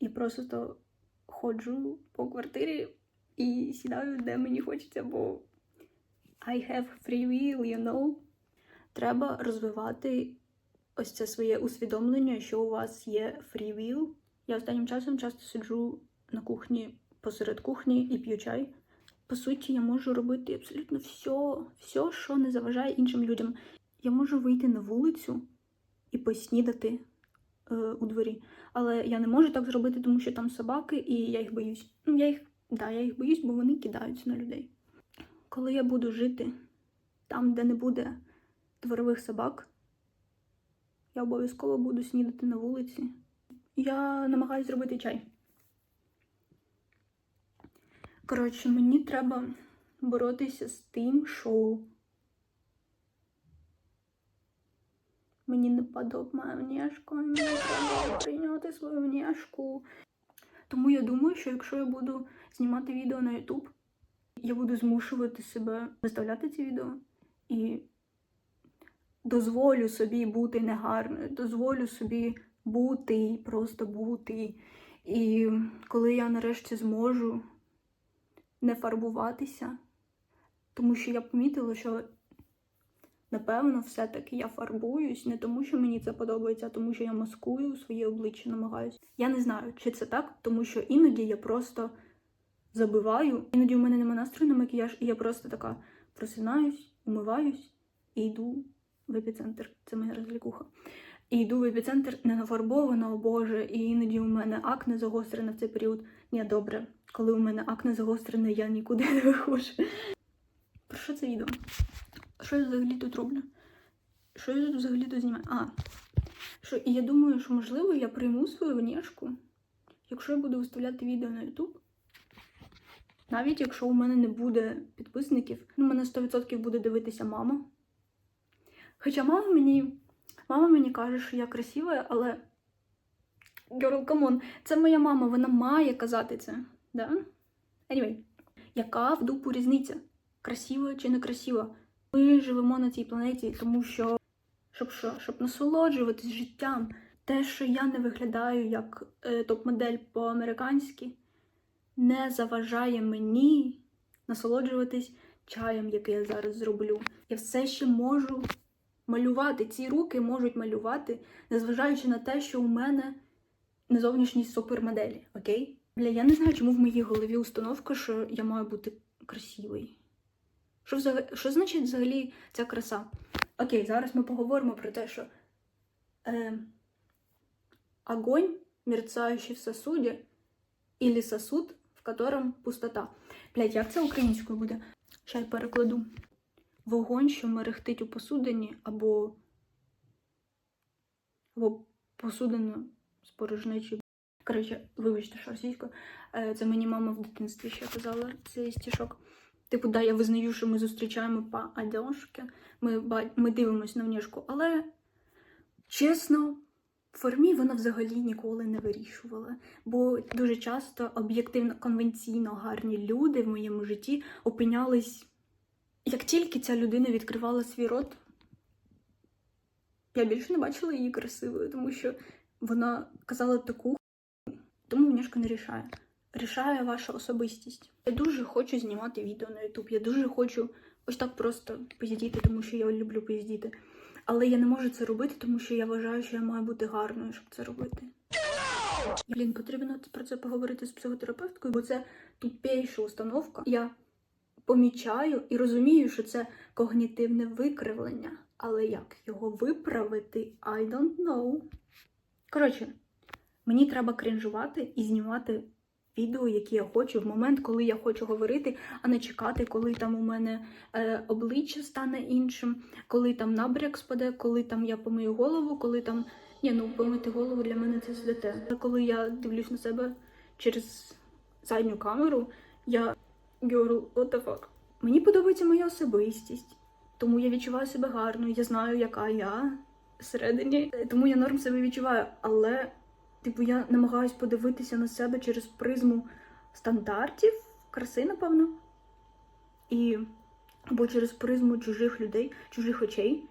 Я просто ходжу по квартирі і сідаю, де мені хочеться, бо I have free will, you know. Треба розвивати ось це своє усвідомлення, що у вас є free will. Я останнім часом часто сиджу на кухні посеред кухні і п'ю чай. По суті, я можу робити абсолютно все, все, що не заважає іншим людям. Я можу вийти на вулицю і поснідати у дворі. Але я не можу так зробити, тому що там собаки, і я їх боюсь. Ну, я їх, да, я їх боюсь, бо вони кидаються на людей. Коли я буду жити там, де не буде дворових собак, я обов'язково буду снідати на вулиці. Я намагаюся зробити чай. Коротше, мені треба боротися з тим, що мені не подобає внешка, мені треба прийняти свою внешку. Тому я думаю, що якщо я буду знімати відео на YouTube, я буду змушувати себе виставляти ці відео і дозволю собі бути негарною, дозволю собі бути, просто бути. І коли я нарешті зможу не фарбуватися, тому що я помітила, що напевно все-таки я фарбуюсь не тому, що мені це подобається, а тому, що я маскую своє обличчя, намагаюся. Я не знаю, чи це так, тому що іноді я просто забиваю, іноді у мене немає настрою на макіяж, і я просто така просинаюсь, умиваюсь і йду в епіцентр. Це моя розлікуха. І йду в епіцентр не нафарбована, о Боже, і іноді у мене акне загострене в цей період. Ні, добре, коли у мене акне загострене, я нікуди не виходжу. Про що це відео? Що я взагалі тут роблю? Що я тут взагалі тут знімаю? А, що і я думаю, що можливо я прийму свою внешку, якщо я буду виставляти відео на YouTube. Навіть якщо у мене не буде підписників, ну, мене 100% буде дивитися мама. Хоча мама мені, мама мені каже, що я красива, але Girl, come on, це моя мама, вона має казати це. Да? Anyway, яка в дупу різниця? Красива чи не красива? Ми живемо на цій планеті, тому що щоб що? Щоб насолоджуватись життям. Те, що я не виглядаю як е, топ-модель по-американськи, не заважає мені насолоджуватись чаєм, який я зараз зроблю. Я все ще можу малювати. Ці руки можуть малювати, незважаючи на те, що у мене не зовнішність супермоделі, окей? Бля, я не знаю, чому в моїй голові установка, що я маю бути красивий. Що, взагалі, що значить взагалі ця краса? Окей, зараз ми поговоримо про те, що е, огонь, мерцаючий в сосуді, или сосуд, в котором пустота. Блять, як це українською буде? Ще й перекладу. Вогонь, що мерехтить у посудині, або, або посудину з порожнечі. Коротше, вибачте, що російською. Е, Це мені мама в дитинстві ще казала цей стішок. Типу, да, я визнаю, що ми зустрічаємо по одежки, ми, ми дивимося на внешку, але чесно, в формі вона взагалі ніколи не вирішувала. Бо дуже часто об'єктивно конвенційно гарні люди в моєму житті опинялись. Як тільки ця людина відкривала свій рот, я більше не бачила її красивою, тому що вона казала таку, тому внешка не рішає. Рішає ваша особистість. Я дуже хочу знімати відео на YouTube. Я дуже хочу ось так просто поїздити, тому що я люблю поїздити. Але я не можу це робити, тому що я вважаю, що я маю бути гарною, щоб це робити. Блін, потрібно про це поговорити з психотерапевткою, бо це тупейша установка. Я помічаю і розумію, що це когнітивне викривлення. Але як його виправити, I don't know. Коротше, мені треба крінжувати і знімати відео, які я хочу, в момент, коли я хочу говорити, а не чекати, коли там у мене е, обличчя стане іншим, коли там набряк спаде, коли там я помию голову, коли там. Ні, ну помити голову для мене це святе. Коли я дивлюсь на себе через задню камеру, я girl, what the fuck. Мені подобається моя особистість, тому я відчуваю себе гарно, я знаю, яка я всередині, тому я норм себе відчуваю. Але, типу, я намагаюсь подивитися на себе через призму стандартів, краси, напевно, і або через призму чужих людей, чужих очей.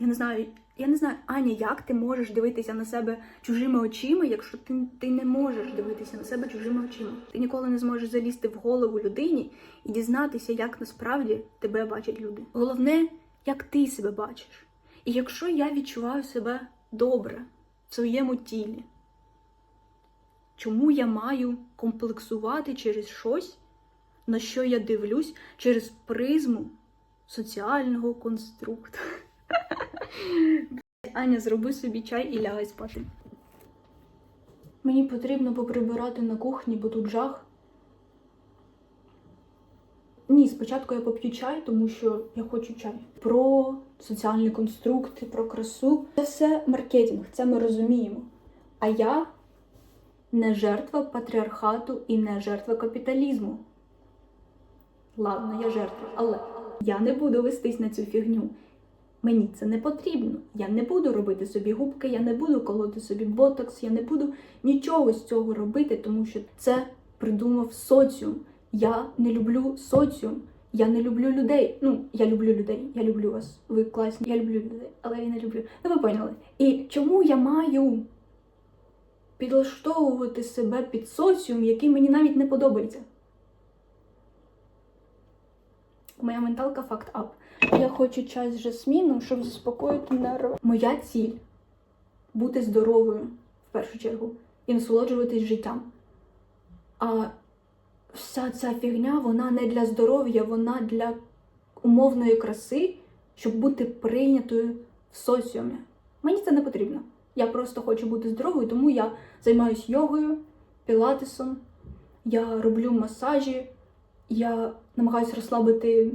Я не знаю, я не знаю, Аня, як ти можеш дивитися на себе чужими очима, якщо ти, ти не можеш дивитися на себе чужими очима. Ти ніколи не зможеш залізти в голову людині і дізнатися, як насправді тебе бачать люди. Головне, як ти себе бачиш. І якщо я відчуваю себе добре в своєму тілі, чому я маю комплексувати через щось, на що я дивлюсь через призму соціального конструкту? Аня, зроби собі чай і лягай спати. Мені потрібно поприбирати на кухні, бо тут жах. Ні, спочатку я поп'ю чай, тому що я хочу чай. Про соціальні конструкти, про красу. Це все маркетинг, це ми розуміємо. А я не жертва патріархату і не жертва капіталізму. Ладно, я жертва, але я не буду вестись на цю фігню. Мені це не потрібно. Я не буду робити собі губки, я не буду колоти собі ботокс, я не буду нічого з цього робити, тому що це придумав соціум. Я не люблю соціум. Я не люблю людей. Ну, я люблю людей, я люблю вас. Ви класні, я люблю людей, але я не люблю. Ну, ви поняли. І чому я маю підлаштовувати себе під соціум, який мені навіть не подобається? Моя менталка факт ап. Я хочу чай з жасміном, щоб заспокоїти нерви. Моя ціль бути здоровою в першу чергу і насолоджуватись життям. А вся ця фігня, вона не для здоров'я, вона для умовної краси, щоб бути прийнятою в соціумі. Мені це не потрібно. Я просто хочу бути здоровою, тому я займаюся йогою, пілатесом, я роблю масажі, я намагаюся розслабити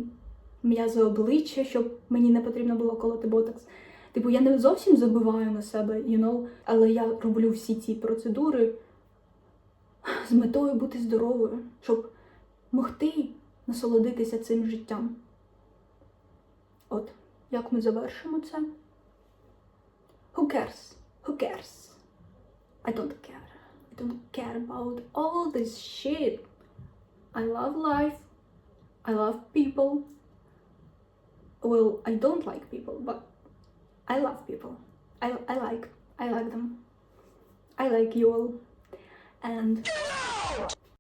м'язи обличчя, щоб мені не потрібно було колоти ботокс. Типу, я не зовсім забиваю на себе, you know, але я роблю всі ці процедури з метою бути здоровою, щоб могти насолодитися цим життям. От, як ми завершимо це? Who cares? Who cares? I don't care. I don't care about all this shit. I love life. I love people. Well, I don't like people, but I love people. I, I like I like them. I like you all. And